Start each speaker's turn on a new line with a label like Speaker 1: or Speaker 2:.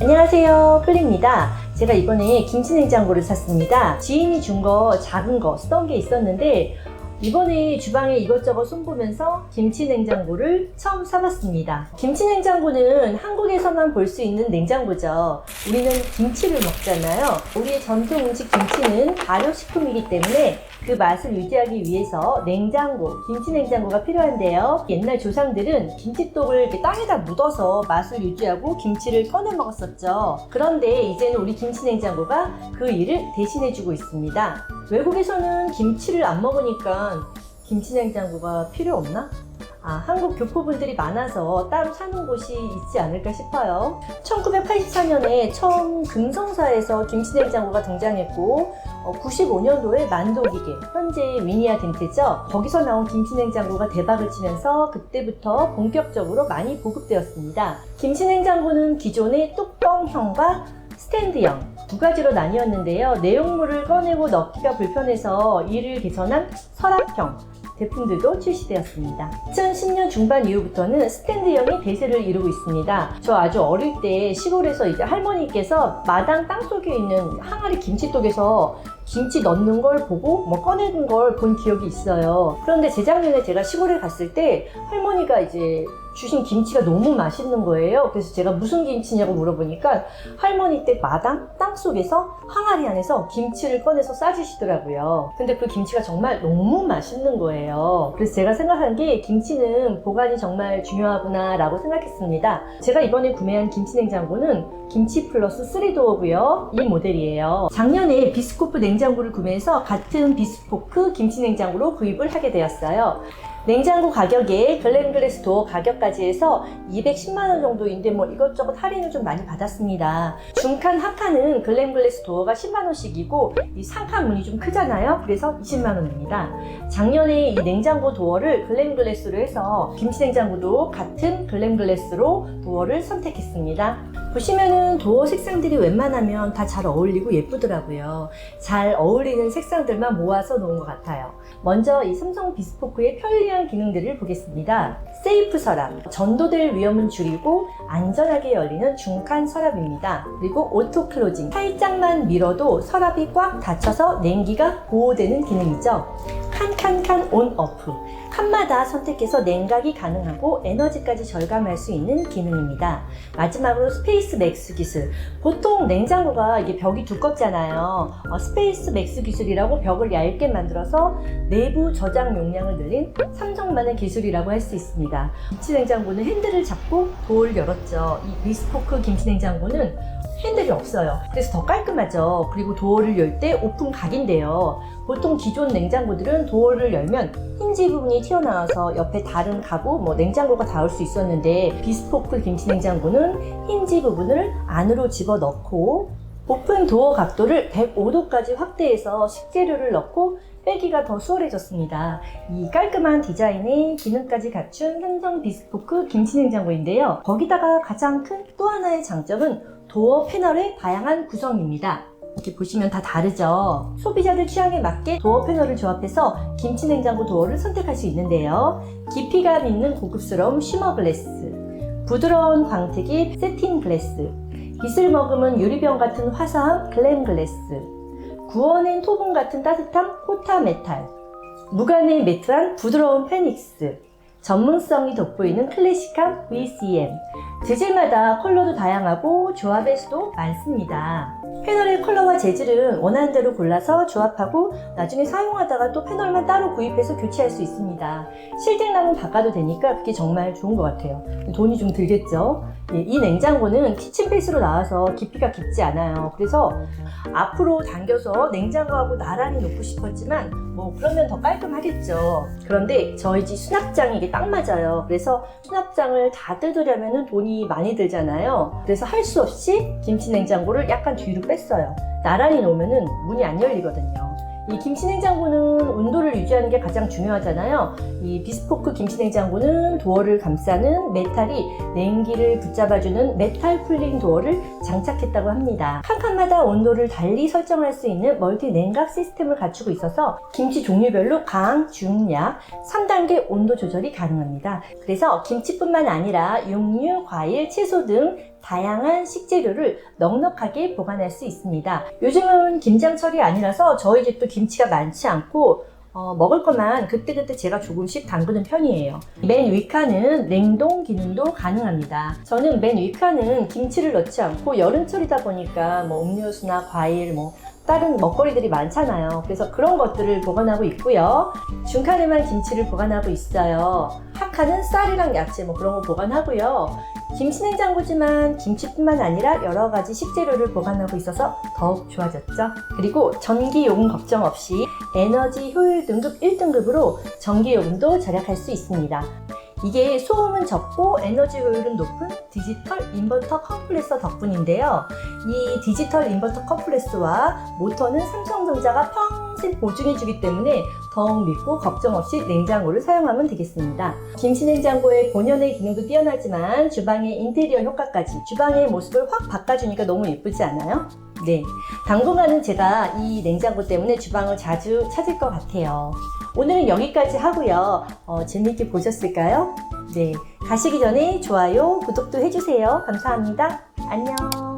Speaker 1: 안녕하세요. 플리입니다. 제가 이번에 김치냉장고를 샀습니다. 지인이 준 거 작은 거 쓰던 게 있었는데 이번에 주방에 이것저것 손보면서 김치냉장고를 처음 사봤습니다. 김치냉장고는 한국에서만 볼 수 있는 냉장고죠. 우리는 김치를 먹잖아요. 우리의 전통 음식 김치는 발효식품이기 때문에 그 맛을 유지하기 위해서 냉장고, 김치 냉장고가 필요한데요. 옛날 조상들은 김치독을 땅에다 묻어서 맛을 유지하고 김치를 꺼내 먹었었죠. 그런데 이제는 우리 김치 냉장고가 그 일을 대신해주고 있습니다. 외국에서는 김치를 안 먹으니까 김치 냉장고가 필요 없나? 아, 한국 교포분들이 많아서 따로 사는 곳이 있지 않을까 싶어요. 1984년에 처음 금성사에서 김치냉장고가 등장했고, 95년도에 만도기계, 현재 위니아 덴트죠. 거기서 나온 김치냉장고가 대박을 치면서 그때부터 본격적으로 많이 보급되었습니다. 김치냉장고는 기존의 뚜껑형과 스탠드형 두 가지로 나뉘었는데요. 내용물을 꺼내고 넣기가 불편해서 이를 개선한 서랍형 제품들도 출시되었습니다. 2010년 중반 이후부터는 스탠드형이 대세를 이루고 있습니다. 저 아주 어릴 때 시골에서 이제 할머니께서 마당 땅속에 있는 항아리 김치독에서 김치 넣는 걸 보고 뭐 꺼내는 걸 본 기억이 있어요. 그런데 재작년에 제가 시골에 갔을 때 할머니가 이제 주신 김치가 너무 맛있는 거예요. 그래서 제가 무슨 김치냐고 물어보니까 할머니 댁 마당 땅 속에서 항아리 안에서 김치를 꺼내서 싸주시더라고요. 근데 그 김치가 정말 너무 맛있는 거예요. 그래서 제가 생각한 게 김치는 보관이 정말 중요하구나라고 생각했습니다. 제가 이번에 구매한 김치 냉장고는 김치 플러스 3도어고요. 이 모델이에요. 작년에 비스코프 냉장고 를 구매해서 같은 비스포크 김치 냉장고로 구입을 하게 되었어요. 냉장고 가격에 글렌글래스 도어 가격까지 해서 210만원 정도인데 뭐 이것저것 할인을 좀 많이 받았습니다. 중칸, 하칸은 글렌글래스 도어가 10만원씩이고 이 상칸 문이 좀 크잖아요. 그래서 20만원입니다. 작년에 이 냉장고 도어를 글렌글래스로 해서 김치 냉장고도 같은 글렌글래스로 도어를 선택했습니다. 보시면은 도어 색상들이 웬만하면 다 잘 어울리고 예쁘더라고요. 잘 어울리는 색상들만 모아서 놓은 것 같아요. 먼저 이 삼성 비스포크의 편리한 기능들을 보겠습니다. 세이프 서랍, 전도될 위험은 줄이고 안전하게 열리는 중칸 서랍입니다. 그리고 오토 클로징, 살짝만 밀어도 서랍이 꽉 닫혀서 냉기가 보호되는 기능이죠. 칸칸칸 온 오프, 칸마다 선택해서 냉각이 가능하고 에너지까지 절감할 수 있는 기능입니다. 마지막으로 스페이스 맥스 기술. 보통 냉장고가 이게 벽이 두껍잖아요. 어, 스페이스 맥스 기술이라고 벽을 얇게 만들어서 내부 저장 용량을 늘린 삼성만의 기술이라고 할 수 있습니다. 김치 냉장고는 핸들을 잡고 도어를 열었죠. 이 비스포크 김치 냉장고는 핸들이 없어요. 그래서 더 깔끔하죠. 그리고 도어를 열 때 오픈 각인데요. 보통 기존 냉장고들은 도어를 열면 힌지 부분이 튀어나와서 옆에 다른 가구, 뭐 냉장고가 닿을 수 있었는데 비스포크 김치 냉장고는 힌지 부분을 안으로 집어 넣고 오픈 도어 각도를 105도까지 확대해서 식재료를 넣고 빼기가 더 수월해졌습니다. 이 깔끔한 디자인에 기능까지 갖춘 삼성 비스포크 김치냉장고인데요. 거기다가 가장 큰 또 하나의 장점은 도어 패널의 다양한 구성입니다. 이렇게 보시면 다 다르죠. 소비자들 취향에 맞게 도어 패널을 조합해서 김치냉장고 도어를 선택할 수 있는데요. 깊이감 있는 고급스러운 쉬머 글래스, 부드러운 광택의 세틴 글래스, 빛을 머금은 유리병 같은 화사한 글램 글래스, 구워낸 토분 같은 따뜻한 호타 메탈, 무간의 매트한 부드러운 페닉스, 전문성이 돋보이는 클래식한 VCM, 재질마다 컬러도 다양하고 조합의 수도 많습니다. 패널의 컬러와 재질은 원하는 대로 골라서 조합하고 나중에 사용하다가 또 패널만 따로 구입해서 교체할 수 있습니다. 실증나면 바꿔도 되니까 그게 정말 좋은 것 같아요. 돈이 좀 들겠죠? 예, 이 냉장고는 키친베이스로 나와서 깊이가 깊지 않아요. 그래서 앞으로 당겨서 냉장고하고 나란히 놓고 싶었지만 뭐 그러면 더 깔끔하겠죠. 그런데 저희 집 수납장이 이게 딱 맞아요. 그래서 수납장을 다 뜯으려면 돈이 많이 들잖아요. 그래서 할 수 없이 김치 냉장고를 약간 뒤로 뺐어요. 나란히 놓으면 문이 안 열리거든요. 이 김치 냉장고는 온도를 유지하는 게 가장 중요하잖아요. 이 비스포크 김치냉장고는 도어를 감싸는 메탈이 냉기를 붙잡아주는 메탈 쿨링 도어를 장착했다고 합니다. 한 칸마다 온도를 달리 설정할 수 있는 멀티 냉각 시스템을 갖추고 있어서 김치 종류별로 강, 중, 약 3단계 온도 조절이 가능합니다. 그래서 김치뿐만 아니라 육류, 과일, 채소 등 다양한 식재료를 넉넉하게 보관할 수 있습니다. 요즘은 김장 철이 아니라서 저희 집도 김치가 많지 않고 어, 먹을 것만 그때그때 제가 조금씩 담그는 편이에요. 맨 위칸은 냉동 기능도 가능합니다. 저는 맨 위칸은 김치를 넣지 않고 여름철이다 보니까 뭐 음료수나 과일, 뭐 다른 먹거리들이 많잖아요. 그래서 그런 것들을 보관하고 있고요. 중칸에만 김치를 보관하고 있어요. 하칸은 쌀이랑 야채 뭐 그런 거 보관하고요. 김치 냉장고지만 김치뿐만 아니라 여러 가지 식재료를 보관하고 있어서 더욱 좋아졌죠. 그리고 전기 요금 걱정 없이 에너지 효율 등급 1등급으로 전기 요금도 절약할 수 있습니다. 이게 소음은 적고 에너지 효율은 높은 디지털 인버터 컴프레서 덕분인데요. 이 디지털 인버터 컴프레서와 모터는 삼성전자가 평생 보증해주기 때문에 더욱 믿고 걱정 없이 냉장고를 사용하면 되겠습니다. 김치 냉장고의 본연의 기능도 뛰어나지만 주방의 인테리어 효과까지 주방의 모습을 확 바꿔주니까 너무 예쁘지 않아요? 네. 당분간은 제가 이 냉장고 때문에 주방을 자주 찾을 것 같아요. 오늘은 여기까지 하고요. 어, 재미있게 보셨을까요? 네. 가시기 전에 좋아요, 구독도 해주세요. 감사합니다. 안녕.